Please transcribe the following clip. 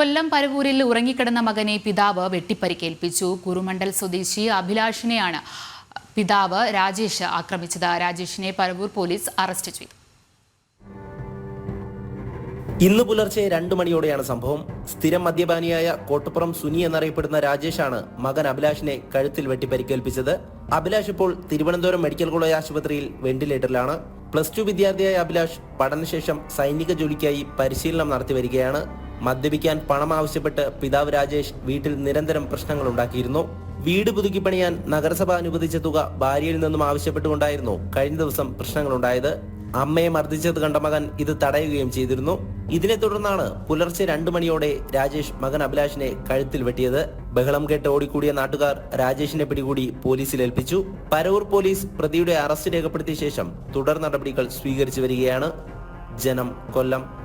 കൊല്ലം പരവൂരിൽ ഉറങ്ങിക്കിടന്ന മകനെ പിതാവ് വെട്ടിപ്പരിക്കേൽപ്പിച്ചു. കുറുമണ്ടൽ സ്വദേശി അഭിലാഷിനെയാണ് പിതാവ് രാജേഷ് ആക്രമിച്ചത്. രാജേഷിനെ പരവൂർ പോലീസ് അറസ്റ്റ് ചെയ്തു. ഇന്ന് പുലർച്ചെ രണ്ടു മണിയോടെയാണ് സംഭവം. സ്ഥിരം മദ്യപാനിയായ കോട്ടപ്പുറം സുനി എന്നറിയപ്പെടുന്ന രാജേഷാണ് മകൻ അഭിലാഷിനെ കഴുത്തിൽ വെട്ടിപ്പരിക്കേൽപ്പിച്ചത്. അഭിലാഷ് ഇപ്പോൾ തിരുവനന്തപുരം മെഡിക്കൽ കോളേജ് ആശുപത്രിയിൽ വെന്റിലേറ്ററിലാണ്. പ്ലസ് ടു വിദ്യാർത്ഥിയായ അഭിലാഷ് പഠനശേഷം സൈനിക ജോലിക്കായി പരിശീലനം നടത്തി വരികയാണ്. മദ്യപിക്കാൻ പണം ആവശ്യപ്പെട്ട് പിതാവ് രാജേഷ് വീട്ടിൽ നിരന്തരം പ്രശ്നങ്ങൾ ഉണ്ടാക്കിയിരുന്നു. വീട് പുതുക്കി പണിയാൻ നഗരസഭ അനുവദിച്ച തുക ഭാര്യയിൽ നിന്നും ആവശ്യപ്പെട്ടുകൊണ്ടായിരുന്നു കഴിഞ്ഞ ദിവസം പ്രശ്നങ്ങൾ പ്രശ്നങ്ങളുണ്ടായത്. അമ്മയെ മർദ്ദിച്ചത് കണ്ട മകൻ ഇത് തടയുകയും ചെയ്തിരുന്നു. ഇതിനെ തുടർന്നാണ് പുലർച്ചെ രണ്ടു മണിയോടെ രാജേഷ് മകൻ അഭിലാഷിനെ കഴുത്തിൽ വെട്ടിയത്. ബഹളം കേട്ട് ഓടിക്കൂടിയ നാട്ടുകാർ രാജേഷിനെ പിടികൂടി പോലീസിൽ ഏൽപ്പിച്ചു. പരവൂർ പോലീസ് പ്രതിയുടെ അറസ്റ്റ് രേഖപ്പെടുത്തിയ ശേഷം തുടർ നടപടികൾ സ്വീകരിച്ചു വരികയാണ്. ജനം കൊല്ലം.